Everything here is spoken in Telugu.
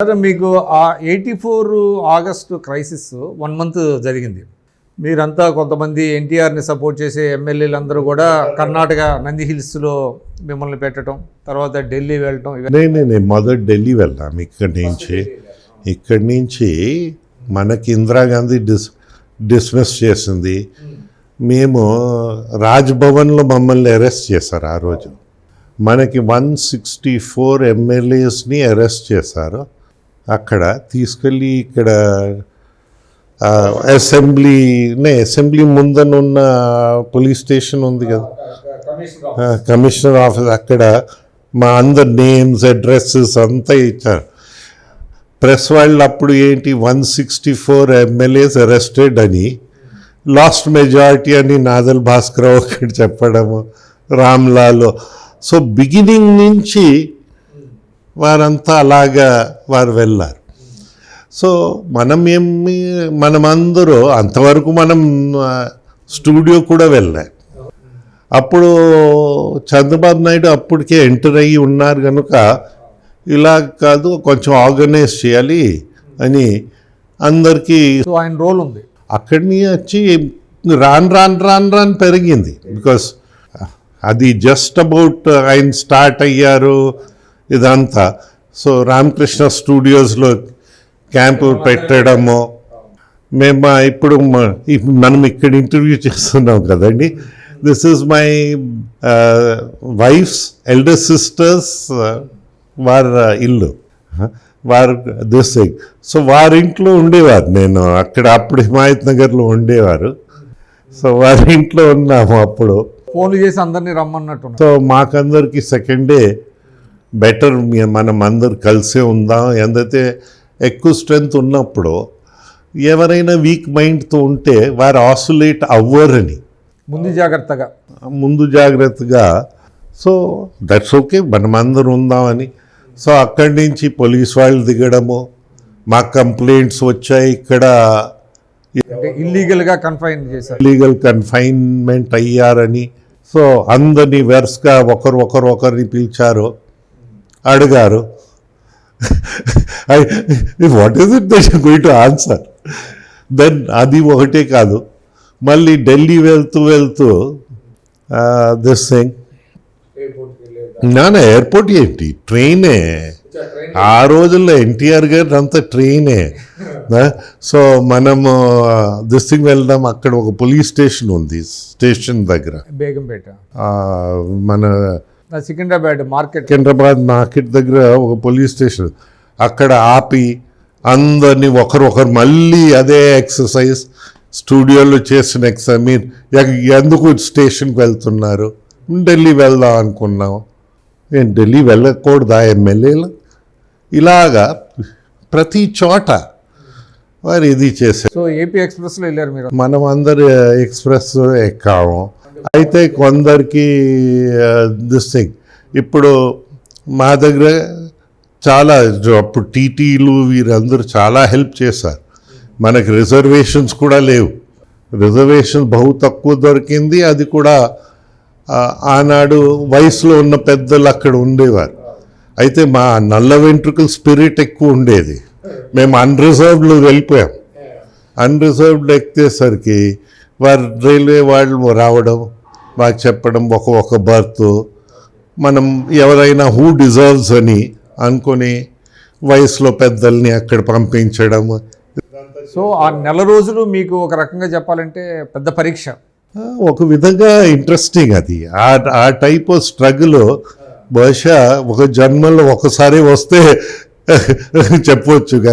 సార్ మీకు ఆ eighty four August crisis one month జరిగింది. మీరంతా కొంతమంది ఎన్టీఆర్ని సపోర్ట్ చేసే ఎమ్మెల్యేలు అందరూ కూడా కర్ణాటక నంది హిల్స్లో మిమ్మల్ని పెట్టడం తర్వాత ఢిల్లీ వెళ్ళటం నేను నేను మొదట ఢిల్లీ వెళ్ళాం ఇక్కడి నుంచి. ఇక్కడి నుంచి మనకి ఇందిరాగాంధీ డిస్ డిస్మిస్ చేసింది. మేము రాజ్భవన్లో మమ్మల్ని అరెస్ట్ చేశారు ఆ రోజు. మనకి వన్ సిక్స్టీ ఫోర్ ఎమ్మెల్యేస్ని అరెస్ట్ చేశారు. అక్కడ తీసుకెళ్ళి ఇక్కడ అసెంబ్లీ అసెంబ్లీనే అసెంబ్లీ ముందనున్న పోలీస్ స్టేషన్ ఉంది కదా. కమిషనర్ ఆఫీస్ అక్కడ మా అందరి నేమ్స్ అడ్రస్సెస్ అంతా ఇచ్చారు. ప్రెస్ వాళ్ళు అప్పుడు ఏంటి one sixty four MLAs arrested అని లాస్ట్ మెజారిటీ అని నాదల్ భాస్కర్ ఒకటి చెప్పడము రామ్లాలో సో బిగినింగ్ నుంచి వారంతా అలాగా వారు వెళ్ళారు. సో మనం ఏమి మనమందరూ అంతవరకు మనం స్టూడియో కూడా వెళ్ళాం అప్పుడు చంద్రబాబు నాయుడు అప్పటికే ఎంటర్ అయ్యి ఉన్నారు కనుక ఇలా కాదు కొంచెం ఆర్గనైజ్ చేయాలి అని అందరికీ ఆయన రోల్ ఉంది. అక్కడిని వచ్చి రాన్ రాన్ రాన్ రాన్ పెరిగింది. బికాస్ అది జస్ట్ అబౌట్ ఆయన స్టార్ట్ అయ్యారు. ఇదంతా. సో రామకృష్ణ స్టూడియోస్లో క్యాంపు పెట్టడము. మేము ఇప్పుడు మనం ఇక్కడ ఇంటర్వ్యూ చేస్తున్నాం కదండి. This is my wife's elder sister's వారి ఇల్లు. వారు దిస్ సో వారింట్లో ఉండేవారు నేను. అక్కడ అప్పుడు హిమాయత్ నగర్లో ఉండేవారు. సో వారి ఇంట్లో ఉన్నాము అప్పుడు. ఫోన్లు చేసి అందరినీ రమ్మన్నట్టున్నారు. సో మాకందరికి సెకండ్ డే బెటర్ మనం అందరు కలిసే ఉందాం. ఎందైతే ఎక్కువ స్ట్రెంగ్త్ ఉన్నప్పుడు ఎవరైనా వీక్ మైండ్తో ఉంటే వారు ఆసులేట్ అవ్వరని. ముందు జాగ్రత్తగా. ముందు జాగ్రత్తగా. సో దట్స్ ఓకే మనం అందరం ఉందామని. సో అక్కడి నుంచి పోలీస్ వాళ్ళు దిగడము మాకు కంప్లైంట్స్ వచ్చాయి ఇక్కడ. ఇల్లీగల్గా కన్ఫైన్ చేశారు. లీగల్ కన్ఫైన్మెంట్ అయ్యారని. సో అందరినీ వెర్స్గా ఒకరు ఒకరు ఒకరిని పిలిచారు. అడిగారు. What is it that going to answer then అది ఒకటే కాదు. మళ్ళీ ఢిల్లీ వెళ్తూ వెళ్తూ దిస్ థింగ్ నాన్న ఎయిర్పోర్ట్ ఏంటి? ట్రైనే. ఆ రోజుల్లో ఎన్టీఆర్ గారి అంతా ట్రైనే. సో మనము దిస్ థింగ్ వెళ్దాం. అక్కడ ఒక పోలీస్ స్టేషన్ ఉంది స్టేషన్ దగ్గర. బేగంపేట. మన సికింద్రాబాద్ మార్కెట్. సికింద్రాబాద్ మార్కెట్ దగ్గర ఒక పోలీస్ స్టేషన్. అక్కడ ఆపి అందరినీ ఒకరు ఒకరు మళ్ళీ అదే ఎక్సర్సైజ్ స్టూడియోలో చేసిన ఎక్సర్సైజ్ మీరు ఎక్- ఎందుకు స్టేషన్కి వెళ్తున్నారు? ఢిల్లీ వెళ్దాం అనుకున్నాం. ఏం ఢిల్లీ వెళ్ళకూడదా ఎమ్మెల్యేలు? ఇలాగా ప్రతి చోట వారు ఇది చేశారు. సో ఏపీ ఎక్స్ప్రెస్లో వెళ్ళారు మీరు. మనం అందరు ఎక్స్ప్రెస్ ఎక్కాము. అయితే కొందరికి దిస్ థింగ్ ఇప్పుడు మా దగ్గర చాలా అప్పుడు టీటీలు వీరందరూ చాలా హెల్ప్ చేశారు. మనకి రిజర్వేషన్స్ కూడా లేవు. రిజర్వేషన్ బహు తక్కువ దొరికింది. అది కూడా ఆనాడు వయసులో ఉన్న పెద్దలు అక్కడ ఉండేవారు. అయితే మా నల్ల వెంట్రుకల స్పిరిట్ ఎక్కువ ఉండేది. మేము అన్రిజర్వ్డ్లో వెళ్ళిపోయాం. అన్రిజర్వ్డ్ ఎక్కేసరికి వారు రైల్వే వాళ్ళు రావడం మాకు చెప్పడం ఒక ఒక బర్త్. మనం ఎవరైనా హూ డిజర్వ్స్ అని అనుకొని వయసులో పెద్దల్ని అక్కడ పంపించడం. సో ఆ నెల రోజులు మీకు ఒక రకంగా చెప్పాలంటే పెద్ద పరీక్ష. ఒక విధంగా ఇంట్రెస్టింగ్ అది. ఆ ఆ టైప్ ఆఫ్ స్ట్రగుల్ బహుశా ఒక జన్మలో ఒకసారి వస్తే చెప్పవచ్చు